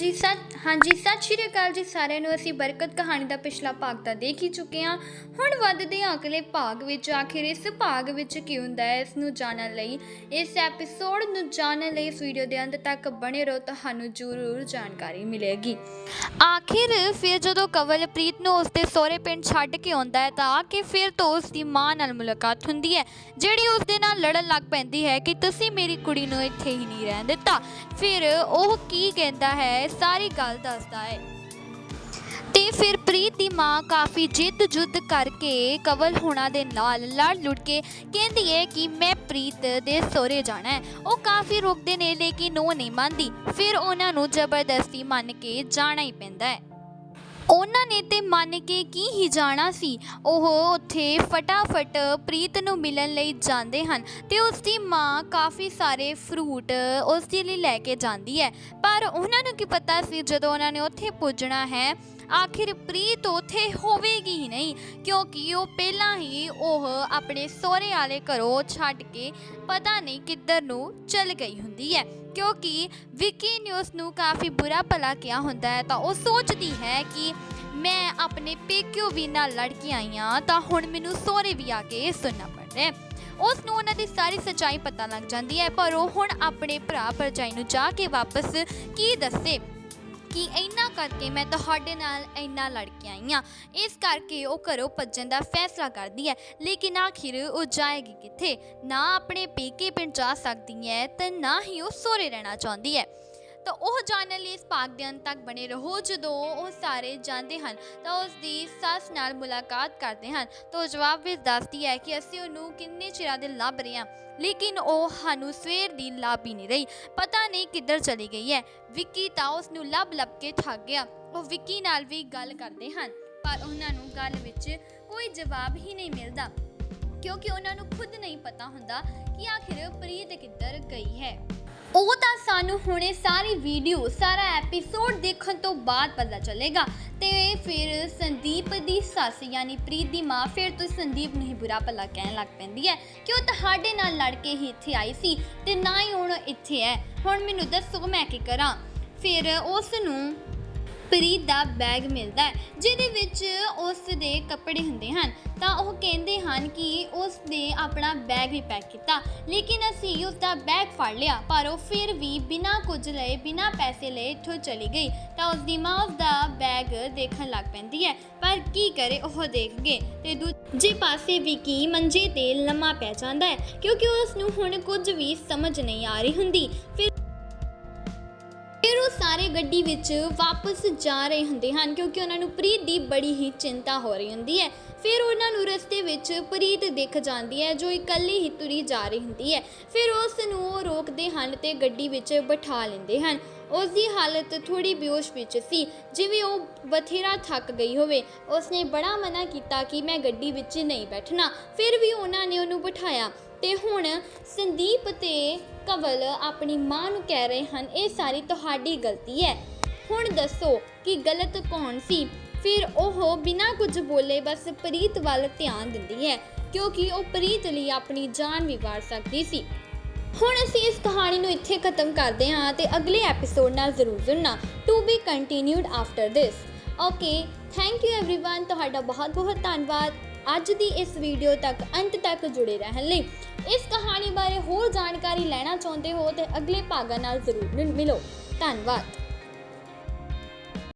ਜੀ, ਸਤ, ਹਾਂਜੀ, ਸਤਿ ਸ਼੍ਰੀ ਅਕਾਲ ਜੀ ਸਾਰਿਆਂ ਨੂੰ। ਅਸੀਂ ਬਰਕਤ ਕਹਾਣੀ ਦਾ ਪਿਛਲਾ ਭਾਗ ਤਾਂ ਦੇਖ ਹੀ ਚੁੱਕੇ ਹਾਂ। ਹੁਣ ਵੱਧਦੇ ਹਾਂ ਅਗਲੇ ਭਾਗ ਵਿੱਚ। ਆਖਿਰ ਇਸ ਭਾਗ ਵਿੱਚ ਕੀ ਹੁੰਦਾ ਹੈ ਇਸ ਨੂੰ ਜਾਣਨ ਲਈ, ਇਸ ਐਪੀਸੋਡ ਨੂੰ ਜਾਣਨ ਲਈ ਇਸ ਵੀਡੀਓ ਦੇ ਅੰਤ ਤੱਕ ਬਣੇ ਰਹੋ, ਤੁਹਾਨੂੰ ਜ਼ਰੂਰ ਜਾਣਕਾਰੀ ਮਿਲੇਗੀ। ਆਖਿਰ ਫਿਰ ਜਦੋਂ ਕਵਲਪ੍ਰੀਤ ਨੂੰ ਉਸਦੇ ਸਹੁਰੇ ਪਿੰਡ ਛੱਡ ਕੇ ਆਉਂਦਾ ਹੈ, ਤਾਂ ਆ ਕੇ ਫਿਰ ਤੋਂ ਉਸ ਦੀ ਮਾਂ ਨਾਲ ਮੁਲਾਕਾਤ ਹੁੰਦੀ ਹੈ, ਜਿਹੜੀ ਉਸ ਦੇ ਨਾਲ ਲੜਨ ਲੱਗ ਪੈਂਦੀ ਹੈ ਕਿ ਤੁਸੀਂ ਮੇਰੀ ਕੁੜੀ ਨੂੰ ਇੱਥੇ ਹੀ ਨਹੀਂ ਰਹਿਣ ਦਿੱਤਾ। ਫਿਰ ਉਹ ਕੀ ਕਹਿੰਦਾ ਹੈ ਸਾਰੀ ਗੱਲ ਦੱਸਦਾ ਹੈ ਤੇ ਫਿਰ ਪ੍ਰੀਤ ਦੀ ਮਾਂ ਕਾਫੀ ਜਿੱਦ ਜੁੱਦ ਕਰਕੇ ਕਵਲ ਹੋਣਾ ਦੇ ਨਾਲ ਲੜ ਲੁੜ ਕੇ ਕਹਿੰਦੀ ਹੈ ਕਿ ਮੈਂ ਪ੍ਰੀਤ ਦੇ ਸਹੁਰੇ ਜਾਣਾ ਹੈ ਉਹ ਕਾਫੀ ਰੋਕਦੇ ਨੇ ਲੇਕਿਨ ਉਹ ਨਹੀਂ ਮੰਨਦੀ। ਫਿਰ ਉਹਨਾਂ ਨੂੰ ਜ਼ਬਰਦਸਤੀ ਮੰਨ ਕੇ ਜਾਣਾ ਹੀ ਪੈਂਦਾ ਹੈ ਉਹਨਾਂ ਨੇ ਤੇ ਮੰਨ ਕੇ ਕੀ ਹੀ ਜਾਣਾ ਸੀ? ਉਹ ਉੱਥੇ ਫਟਾਫਟ ਪ੍ਰੀਤ ਨੂੰ ਮਿਲਣ ਲਈ ਜਾਂਦੇ ਹਨ ਤੇ ਉਸ ਦੀ ਮਾਂ ਕਾਫੀ ਸਾਰੇ ਫਰੂਟ ਉਸ ਦੇ ਲਈ ਲੈ ਕੇ ਜਾਂਦੀ ਹੈ। ਪਰ ਉਹਨਾਂ ਨੂੰ ਕੀ ਪਤਾ ਸੀ ਜਦੋਂ ਉਹਨਾਂ ਨੇ ਉੱਥੇ ਪੁੱਜਣਾ ਹੈ ਆਖਿਰ ਪ੍ਰੀਤ ਉੱਥੇ ਹੋਵੇਗੀ ਹੀ ਨਹੀਂ, ਕਿਉਂਕਿ ਉਹ ਪਹਿਲਾਂ ਹੀ ਉਹ ਆਪਣੇ ਸਹੁਰੇ ਵਾਲੇ ਘਰੋਂ ਛੱਡ ਕੇ ਪਤਾ ਨਹੀਂ ਕਿੱਧਰ ਨੂੰ ਚਲ ਗਈ ਹੁੰਦੀ ਹੈ। ਕਿਉਂਕਿ ਵਿੱਕੀ ਨੇ ਉਸ ਨੂੰ ਕਾਫੀ ਬੁਰਾ ਭਲਾ ਕਿਹਾ ਹੁੰਦਾ ਹੈ, ਤਾਂ ਉਹ ਸੋਚਦੀ ਹੈ ਕਿ ਮੈਂ ਆਪਣੇ ਪੇਕਿਓ ਵੀ ਨਾਲ ਲੜ ਕੇ ਆਈ ਹਾਂ, ਤਾਂ ਹੁਣ ਮੈਨੂੰ ਸਹੁਰੇ ਵੀ ਆ ਕੇ ਸੁਣਨਾ ਪੜ ਰਿਹਾ ਹੈ। ਉਸ ਨੂੰ ਉਹਨਾਂ ਦੀ ਸਾਰੀ ਸੱਚਾਈ ਪਤਾ ਲੱਗ ਜਾਂਦੀ ਹੈ, ਪਰ ਉਹ ਹੁਣ ਆਪਣੇ ਭਰਾ ਭਰਜਾਈ ਨੂੰ ਜਾ ਕੇ ਵਾਪਸ ਕੀ ਦੱਸੇ? ਕਿ ਇੰਨਾ ਕਰਕੇ ਮੈਂ ਤੁਹਾਡੇ ਨਾਲ ਇੰਨਾ ਲੜ ਕੇ ਆਈ ਹਾਂ। ਇਸ ਕਰਕੇ ਉਹ ਘਰੋਂ ਭੱਜਣ ਦਾ ਫੈਸਲਾ ਕਰਦੀ ਹੈ। ਲੇਕਿਨ ਆਖਿਰ ਉਹ ਜਾਏਗੀ ਕਿੱਥੇ? ਨਾ ਆਪਣੇ ਪੇਕੇ ਪਿੰਡ ਜਾ ਸਕਦੀ ਹੈ ਤੇ ਨਾ ਹੀ ਉਹ ਸਹੁਰੇ ਰਹਿਣਾ ਚਾਹੁੰਦੀ ਹੈ। ਤਾਂ ਉਹ ਜਾਣਨ ਲਈ ਇਸ ਭਾਗ ਦੇ ਅੰਤ ਤੱਕ ਬਣੇ ਰਹੋ। ਜਦੋਂ ਉਹ ਸਾਰੇ ਜਾਂਦੇ ਹਨ, ਤਾਂ ਉਸ ਦੀ ਸੱਸ ਨਾਲ ਮੁਲਾਕਾਤ ਕਰਦੇ ਹਨ। ਤਾਂ ਉਹ ਜਵਾਬ ਵਿੱਚ ਦੱਸਦੀ ਹੈ ਕਿ ਅਸੀਂ ਉਹਨੂੰ ਕਿੰਨੇ ਚਿਰਾਂ ਦੇ ਲੱਭ ਰਹੇ ਹਾਂ, ਲੇਕਿਨ ਉਹ ਸਾਨੂੰ ਸਵੇਰ ਦੀ ਲੱਭ ਹੀ ਨਹੀਂ ਰਹੀ। ਪਤਾ ਨਹੀਂ ਕਿੱਧਰ ਚਲੀ ਗਈ ਹੈ। ਵਿੱਕੀ ਤਾਂ ਉਸ ਨੂੰ ਲੱਭ ਲੱਭ ਕੇ ਥੱਕ ਗਿਆ। ਉਹ ਵਿੱਕੀ ਨਾਲ ਵੀ ਗੱਲ ਕਰਦੇ ਹਨ, ਪਰ ਉਹਨਾਂ ਨੂੰ ਗੱਲ ਵਿੱਚ ਕੋਈ ਜਵਾਬ ਹੀ ਨਹੀਂ ਮਿਲਦਾ, ਕਿਉਂਕਿ ਉਹਨਾਂ ਨੂੰ ਖੁਦ ਨਹੀਂ ਪਤਾ ਹੁੰਦਾ ਕਿ ਆਖਿਰ ਪ੍ਰੀਤ ਕਿੱਧਰ ਗਈ ਹੈ। ਉਹ ਤਾਂ ਸਾਨੂੰ ਹੁਣੇ ਸਾਰੀ ਵੀਡੀਓ ਸਾਰਾ ਐਪੀਸੋਡ ਦੇਖਣ ਤੋਂ ਬਾਅਦ ਪਤਾ ਚੱਲੇਗਾ। ਤੇ ਫਿਰ ਸੰਦੀਪ ਦੀ ਸੱਸ, ਯਾਨੀ ਪ੍ਰੀਤ ਦੀ ਮਾਂ, ਫਿਰ ਤੋਂ ਸੰਦੀਪ ਨੂੰ ਹੀ ਬੁਰਾ ਭਲਾ ਕਹਿਣ ਲੱਗ ਪੈਂਦੀ ਹੈ। ਕਿ ਉਹ ਤੁਹਾਡੇ ਨਾਲ ਲੜ ਕੇ ਹੀ ਇੱਥੇ ਆਈ ਸੀ ਤੇ ਨਾ ਹੀ ਹੁਣ ਇੱਥੇ ਹੈ। ਹੁਣ ਮੈਨੂੰ ਦੱਸੋ ਮੈਂ ਕੀ ਕਰਾਂ। ਫਿਰ ਉਸ ਨੂੰ ਪ੍ਰੀਤ ਦਾ ਬੈਗ ਮਿਲਦਾ ਹੈ, ਜਿਹਦੇ ਵਿੱਚ ਉਸ ਦੇ ਕੱਪੜੇ ਹੁੰਦੇ ਹਨ। ਤਾਂ ਉਹ ਕਹਿੰਦੇ ਹਨ ਕਿ ਉਸ ਨੇ ਆਪਣਾ ਬੈਗ ਵੀ ਪੈਕ ਕੀਤਾ, ਲੇਕਿਨ ਅਸੀਂ ਉਸ ਦਾ ਬੈਗ ਫੜ ਲਿਆ, ਪਰ ਉਹ ਫਿਰ ਵੀ ਬਿਨਾਂ ਕੁਝ ਲਏ, ਬਿਨਾਂ ਪੈਸੇ ਲਏ ਇੱਥੋਂ ਚਲੀ ਗਈ। ਤਾਂ ਉਸ ਦੀ ਮਾਂ ਉਸ ਦਾ ਬੈਗ ਦੇਖਣ ਲੱਗ ਪੈਂਦੀ ਹੈ, ਪਰ ਕੀ ਕਰੇ ਉਹ ਦੇਖ ਗਏ ਤੇ ਦੂਜੇ ਪਾਸੇ ਵੀ ਕੀ ਮੰਜੇ ਤੇ ਲੰਮਾ ਪੈ ਜਾਂਦਾ ਹੈ, ਕਿਉਂਕਿ ਉਸ ਨੂੰ ਹੁਣ ਕੁਝ ਵੀ ਸਮਝ ਨਹੀਂ ਆ ਰਹੀ ਹੁੰਦੀ। ਫਿਰ ਸਾਰੇ ਗੱਡੀ ਵਿੱਚ ਵਾਪਸ ਜਾ ਰਹੇ ਹੁੰਦੇ ਹਨ ਕਿਉਂਕਿ ਉਹਨਾਂ ਨੂੰ ਪ੍ਰੀਤ ਦੀ ਬੜੀ ਹੀ ਚਿੰਤਾ ਹੋ ਰਹੀ ਹੁੰਦੀ ਹੈ। ਫਿਰ ਉਹਨਾਂ ਨੂੰ ਰਸਤੇ ਵਿੱਚ ਪ੍ਰੀਤ ਦਿਖ ਜਾਂਦੀ ਹੈ, ਜੋ ਇਕੱਲੀ ਹੀ ਤੁਰੀ ਜਾ ਰਹੀ ਹੁੰਦੀ ਹੈ। ਫਿਰ ਉਸ ਨੂੰ ਉਹ ਰੋਕਦੇ ਹਨ ਤੇ ਗੱਡੀ ਵਿੱਚ ਬਿਠਾ ਲੈਂਦੇ ਹਨ। ਉਸ ਦੀ ਹਾਲਤ ਥੋੜੀ ਬੇਹੋਸ਼ ਵਿੱਚ ਸੀ। ਜਿਵੇਂ ਉਹ ਬਥੇਰਾ ਥੱਕ ਗਈ ਹੋਵੇ, ਉਸਨੇ ਬੜਾ ਮਨਾ ਕੀਤਾ ਕਿ ਮੈਂ ਗੱਡੀ ਵਿੱਚ ਨਹੀਂ ਬੈਠਣਾ। ਫਿਰ ਵੀ ਉਹਨਾਂ ਨੇ ਉਹਨੂੰ ਬਿਠਾਇਆ ਤੇ ਹੁਣ ਸੰਦੀਪ ਤੇ ਕਵਲ ਆਪਣੀ ਮਾਂ ਨੂੰ ਕਹਿ ਰਹੇ ਹਨ, ਇਹ ਸਾਰੀ ਤੁਹਾਡੀ ਗਲਤੀ ਹੈ। ਹੁਣ ਦੱਸੋ ਕਿ ਗਲਤ ਕੌਣ ਸੀ? ਫਿਰ ਉਹ ਬਿਨਾਂ ਕੁਝ ਬੋਲੇ ਬਸ ਪ੍ਰੀਤ ਵੱਲ ਧਿਆਨ ਦਿੰਦੀ ਹੈ, ਕਿਉਂਕਿ ਉਹ ਪ੍ਰੀਤ ਲਈ ਆਪਣੀ ਜਾਨ ਵੀ ਵਾਰ ਸਕਦੀ ਸੀ। ਹੁਣ ਅਸੀਂ ਇਸ ਕਹਾਣੀ ਨੂੰ ਇੱਥੇ ਖਤਮ ਕਰਦੇ ਹਾਂ ਤੇ ਅਗਲੇ ਐਪੀਸੋਡ ਨਾਲ ਜ਼ਰੂਰ ਜੁੜਨਾ to be continued after this okay thank you everyone ਤੁਹਾਡਾ ਬਹੁਤ ਬਹੁਤ ਧੰਨਵਾਦ ਅੱਜ ਦੀ ਇਸ ਵੀਡੀਓ ਤੱਕ ਅੰਤ ਤੱਕ ਜੁੜੇ ਰਹਿਣ ਲਈ ਇਸ ਕਹਾਣੀ ਬਾਰੇ ਹੋਰ ਜਾਣਕਾਰੀ ਲੈਣਾ ਚਾਹੁੰਦੇ ਹੋ ਤੇ ਅਗਲੇ ਭਾਗਾਂ ਨਾਲ ਜ਼ਰੂਰ ਮਿਲੋ ਧੰਨਵਾਦ